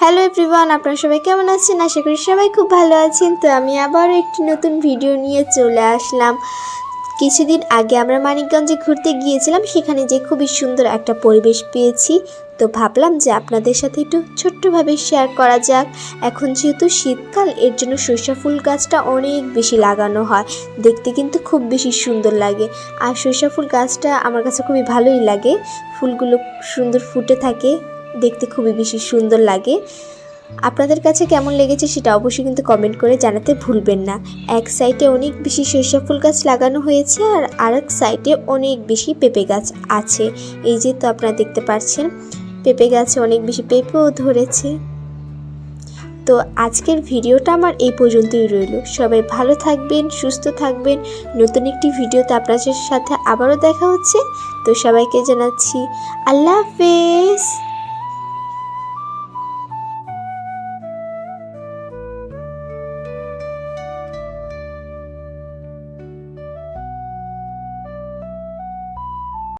Hello everyone আপনারা সবাই কেমন আছেন? আশা করি সবাই খুব ভালো আছেন। তো আমি আবার একটি নতুন ভিডিও নিয়ে চলে আসলাম। কিছুদিন আগে আমরা মানিকগঞ্জে ঘুরতে গিয়েছিলাম, সেখানে যে খুবই সুন্দর একটা পরিবেশ পেয়েছি। তো ভাবলাম যে আপনাদের সাথে একটু ছোট্টভাবে শেয়ার করা যাক। এখন যেহেতু শীতকাল, এর জন্য সরিষা ফুল গাছটা অনেক বেশি লাগানো হয়। দেখতে কিন্তু খুব বেশি সুন্দর লাগে। আর সরিষা ফুল গাছটা আমার কাছে খুবই ভালোই লাগে। ফুলগুলো সুন্দর ফুটে থাকে। দেখতে খুবই বেশি সুন্দর লাগে। আপনাদের কাছে কেমন লেগেছে সেটা অবশ্যই কিন্তু কমেন্ট করে জানাতে ভুলবেন না। এক সাইডে অনেক বেশি সরিষা ফুল গাছ লাগানো হয়েছে আর আরেক সাইডে অনেক বেশি পেঁপে গাছ আছে। এই যে তো আপনারা দেখতে পাচ্ছেন পেঁপে গাছে অনেক বেশি পেঁপেও ধরেছে। তো আজকের ভিডিওটা আমার এই পর্যন্তই রইল। সবাই ভালো থাকবেন, সুস্থ থাকবেন। নতুন একটি ভিডিওতে আপনাদের সাথে আবারও দেখা হচ্ছে। তো সবাইকে জানাচ্ছি, আল্লাহ হাফেজ।